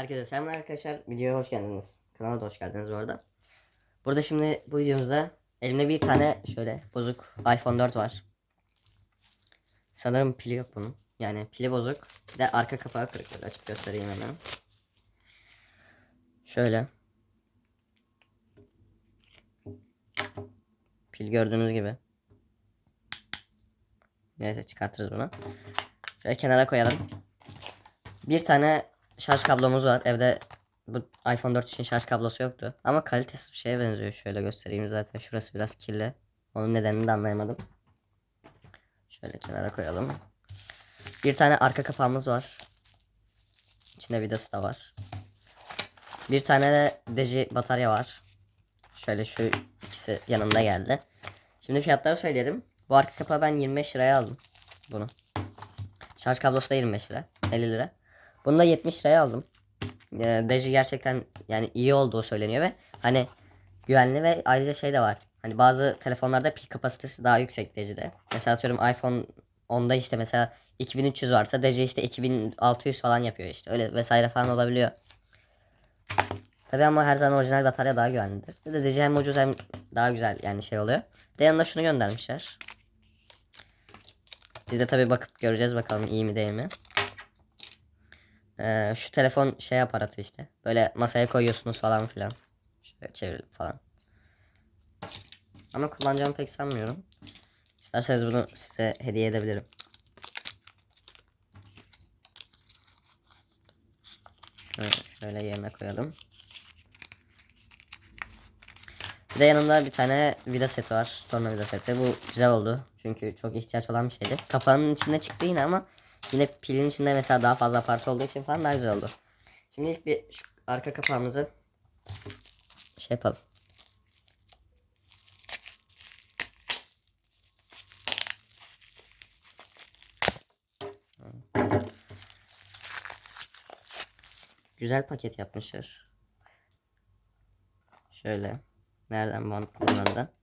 Herkese selamlar arkadaşlar. Videoya hoş geldiniz. Kanala da hoş geldiniz bu arada. Burada şimdi bu videomuzda elimde bir tane şöyle bozuk iPhone 4 var. Sanırım pili yok bunun. Yani pili bozuk. Bir de arka kapağı kırık. Böyle açıp göstereyim hemen. Şöyle. Pil gördüğünüz gibi. Neyse çıkartırız bunu. Şöyle kenara koyalım. Bir tane şarj kablomuz var. Evde bu iPhone 4 için şarj kablosu yoktu. Ama kalitesiz bir şeye benziyor. Şöyle göstereyim zaten. Şurası biraz kirli. Onun nedenini de anlayamadım. Şöyle kenara koyalım. Bir tane arka kapağımız var. İçinde vidası da var. Bir tane de deji batarya var. Şöyle şu ikisi yanında geldi. Şimdi fiyatları söyleyelim. Bu arka kapağı ben 25 liraya aldım. Bunu. Şarj kablosu da 25 lira. 50 lira. Bunu da 70 liraya aldım. Deji gerçekten yani iyi olduğu söyleniyor ve hani güvenli ve ayrıca şey de var. Hani bazı telefonlarda pil kapasitesi daha yüksek Deji'de. Mesela atıyorum iPhone 10'da işte mesela 2300 varsa Deji işte 2600 falan yapıyor işte. Öyle vesaire falan olabiliyor. Tabi ama her zaman orijinal batarya daha güvenlidir. De Deji hem ucuz hem daha güzel yani şey oluyor. De yanında şunu göndermişler. Biz de tabi bakıp göreceğiz bakalım iyi mi değil mi. Ee, şu telefon şey aparatı işte. Böyle masaya koyuyorsunuz falan filan. Şöyle çevirip falan. Ama kullanacağımı pek sanmıyorum. İsterseniz bunu size hediye edebilirim. Şöyle, şöyle yerine koyalım. Bir de yanında bir tane vida seti var. Torna vida seti. Bu güzel oldu. Çünkü çok ihtiyaç olan bir şeydi. Kapağının içinde çıktı yine ama yine pilin içinde mesela daha fazla parça olduğu için falan daha güzel oldu. Şimdi ilk bir şu arka kapağımızı şey yapalım. Güzel paket yapmışlar. Şöyle. Nereden bunlardan?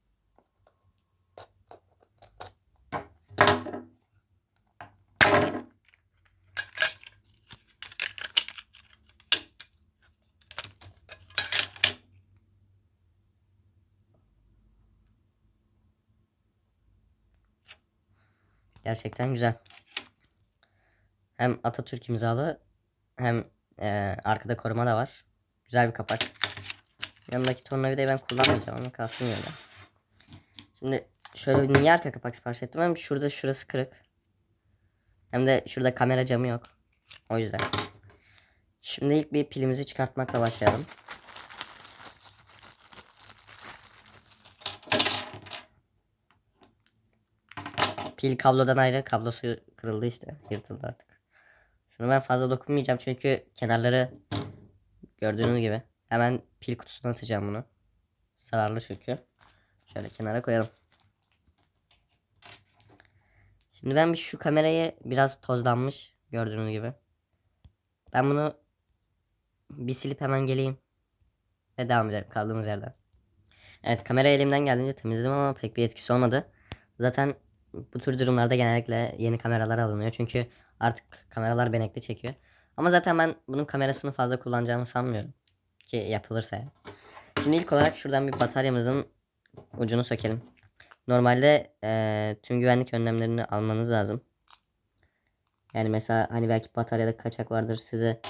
Gerçekten güzel. Hem Atatürk imzalı hem e, arkada koruma da var. Güzel bir kapak. Yanındaki tornavidayı ben kullanmayacağım ama kalsın yine. Şimdi şöyle bir niye arka kapak sipariş ettim hem şurada şurası kırık. Hem de şurada kamera camı yok. O yüzden. Şimdi ilk bir pilimizi çıkartmakla başlayalım. Pil kablodan ayrı kablosu kırıldı işte. Yırtıldı artık. Şunu ben fazla dokunmayacağım çünkü kenarları gördüğünüz gibi. Hemen pil kutusuna atacağım bunu. Zararlı çünkü. Şöyle kenara koyalım. Şimdi ben bir şu kamerayı biraz tozlanmış gördüğünüz gibi. Ben bunu bir silip hemen geleyim. Ve devam edelim kaldığımız yerden. Evet kamera elimden geldiğince temizledim ama pek bir etkisi olmadı. Zaten bu tür durumlarda genellikle yeni kameralar alınıyor. Çünkü artık kameralar benekli çekiyor. Ama zaten ben bunun kamerasını fazla kullanacağımı sanmıyorum. Ki yapılırsa. Şimdi ilk olarak şuradan bir bataryamızın ucunu sökelim. Normalde eee, tüm güvenlik önlemlerini almanız lazım. Yani mesela hani belki bataryada kaçak vardır size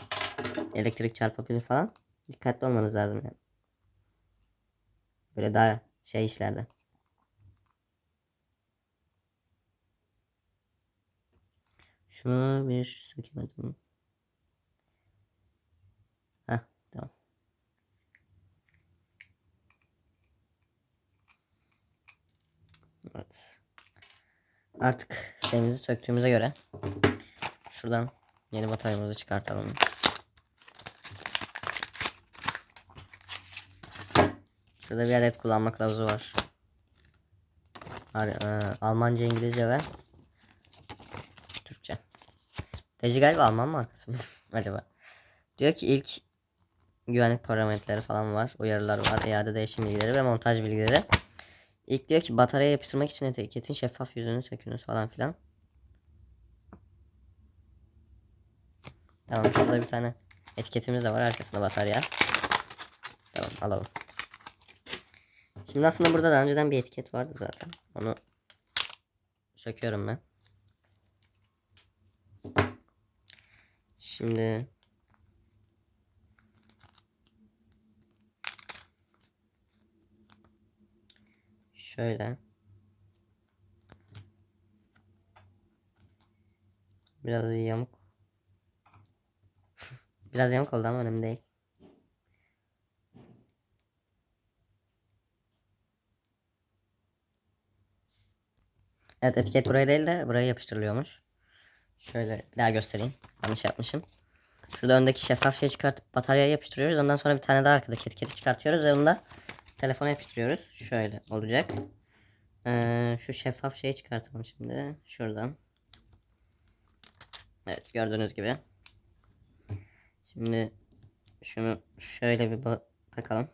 elektrik çarpabilir falan. Dikkatli olmanız lazım yani. Böyle daha şey işlerde. Şunu bir sökemedim. Heh tamam. Evet. Artık şeyimizi söktüğümüze göre şuradan yeni bataryamızı çıkartalım. Şurada bir adet kullanma kılavuzu var. Ar- e, Almanca, İngilizce ve Deji galiba Alman markası mı acaba? Diyor ki ilk güvenlik parametreleri falan var. Uyarılar var. iade değişim bilgileri ve montaj bilgileri. İlk diyor ki bataryaya yapıştırmak için etiketin şeffaf yüzünü sökünüz falan filan. Tamam şurada bir tane Etiketimiz de var arkasında batarya. Tamam alalım. Şimdi aslında burada daha önceden bir etiket vardı zaten. Onu söküyorum ben. Şimdi şöyle biraz yamuk biraz yamuk oldu ama önemli değil. Evet etiket buraya değil de buraya yapıştırılıyormuş. Şöyle daha göstereyim. Yanlış yapmışım. Şurada öndeki şeffaf şeyi çıkartıp bataryaya yapıştırıyoruz. Ondan sonra bir tane daha arkadaki etiketi çıkartıyoruz ve onu da telefona yapıştırıyoruz. Şöyle olacak. Ee, şu şeffaf şeyi çıkartalım şimdi. Şuradan. Evet gördüğünüz gibi. Şimdi şunu şöyle bir takalım.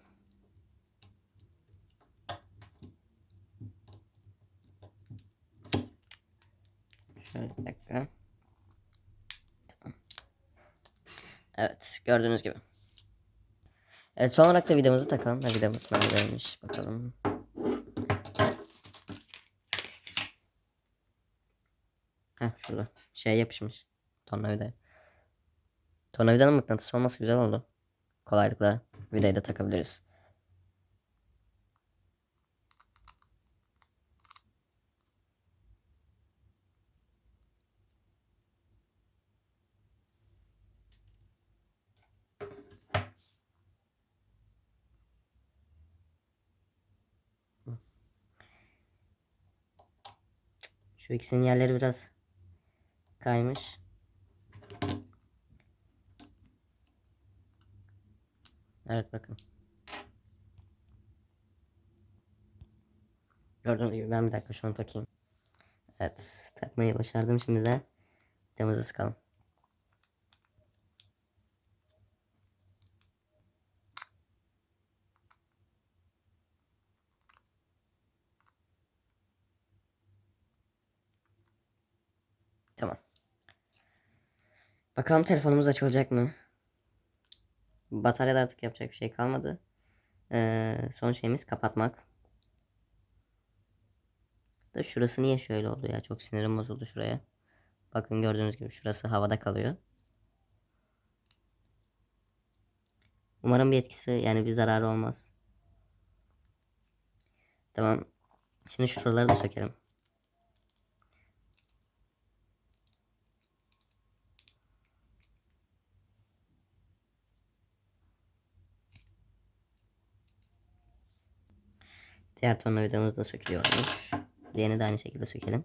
Şöyle bir dakika. Tamam. Evet gördüğünüz gibi. Evet son olarak da vidamızı takalım. Ha, vidamız neredeymiş bakalım. Heh şurada. Şey yapışmış. Tornavida. Tornavidanın mıknatısı olması güzel oldu. Kolaylıkla vidayı da takabiliriz. Şu ikisinin yerleri biraz kaymış. Evet bakın. Gördüğünüz gibi ben bir dakika şunu takayım. Evet takmayı başardım şimdi de temizli sıkalım. Tamam. Bakalım telefonumuz açılacak mı? Bataryada artık yapacak bir şey kalmadı. Ee, son şeyimiz kapatmak. Da şurası niye şöyle oldu ya? Çok sinirim bozuldu şuraya. Bakın gördüğünüz gibi şurası havada kalıyor. Umarım bir etkisi yani bir zararı olmaz. Tamam. Şimdi şuraları da sökelim. Diğer tornavidamız da sökülüyormuş. Diğerini de aynı şekilde sökelim.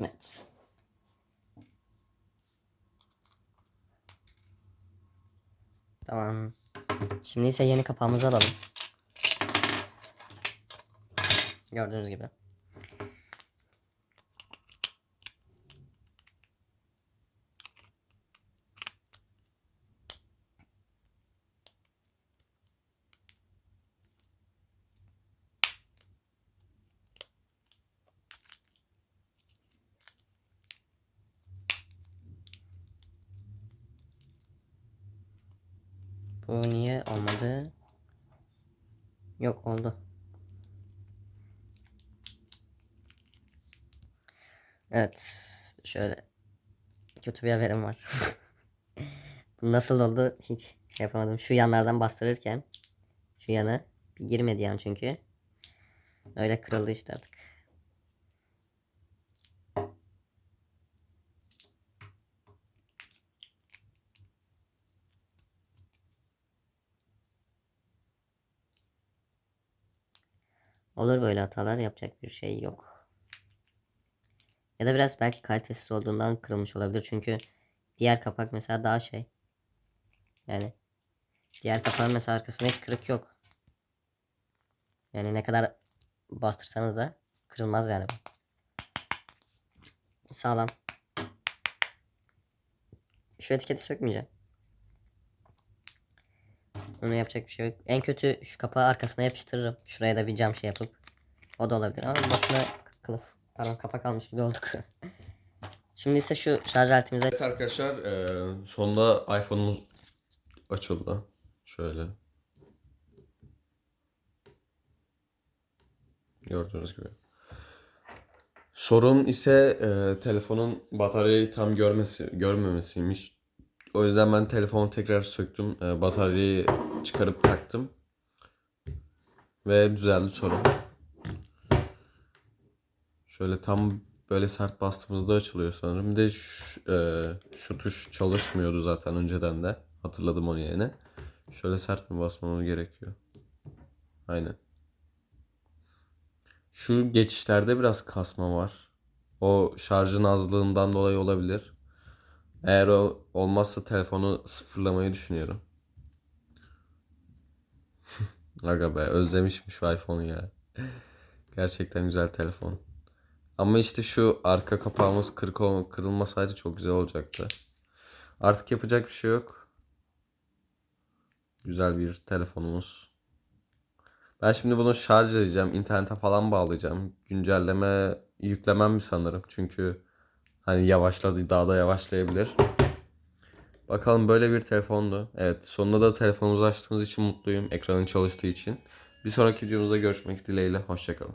Evet. Tamam. Şimdi ise yeni kapağımızı alalım. Gördüğünüz gibi. Bu niye olmadı? Yok oldu. Evet. Şöyle. Kötü bir haberim var. Nasıl oldu hiç şey yapamadım. Şu yanlardan bastırırken şu yana bir girmedi yan çünkü. Öyle kırıldı işte artık. Olur böyle hatalar yapacak bir şey yok. Ya da biraz belki kalitesiz olduğundan kırılmış olabilir. Çünkü diğer kapak mesela daha şey. Yani diğer kapağın mesela arkasında hiç kırık yok. Yani ne kadar bastırsanız da kırılmaz yani. Sağlam. Şu etiketi sökmeyeceğim. Onu yapacak bir şey yok. En kötü şu kapağı arkasına yapıştırırım. Şuraya da bir cam şey yapıp. O da olabilir ama boşuna. Pardon kapak almış gibi olduk. Şimdi ise şu şarj aletimize Evet arkadaşlar eee, sonunda iPhone'umuz açıldı. Şöyle. Gördüğünüz gibi. Sorun ise eee, telefonun bataryayı tam görmesi, görmemesiymiş. O yüzden ben telefonu tekrar söktüm. Eee, bataryayı çıkarıp taktım. Ve düzeldi sorun. Şöyle tam böyle sert bastığımızda açılıyor sanırım. Bir de şu, eee, şu tuş çalışmıyordu zaten önceden de. Hatırladım onu yerine. Şöyle sert mi basmamız gerekiyor? Aynen. Şu geçişlerde biraz kasma var. O şarjın azlığından dolayı olabilir. Eğer o olmazsa telefonu sıfırlamayı düşünüyorum. Aga be özlemişmiş iPhone'u ya. Gerçekten güzel telefon. Ama işte şu arka kapağımız kırık olma, kırılmasaydı çok güzel olacaktı. Artık yapacak bir şey yok. Güzel bir telefonumuz. Ben şimdi bunu şarj edeceğim. internete falan bağlayacağım. Güncelleme yüklemem mi sanırım. Çünkü hani yavaşladı daha da yavaşlayabilir. Bakalım böyle bir telefondu. Evet sonunda da telefonumuzu açtığımız için mutluyum. Ekranın çalıştığı için. Bir sonraki videomuzda görüşmek dileğiyle. Hoşçakalın.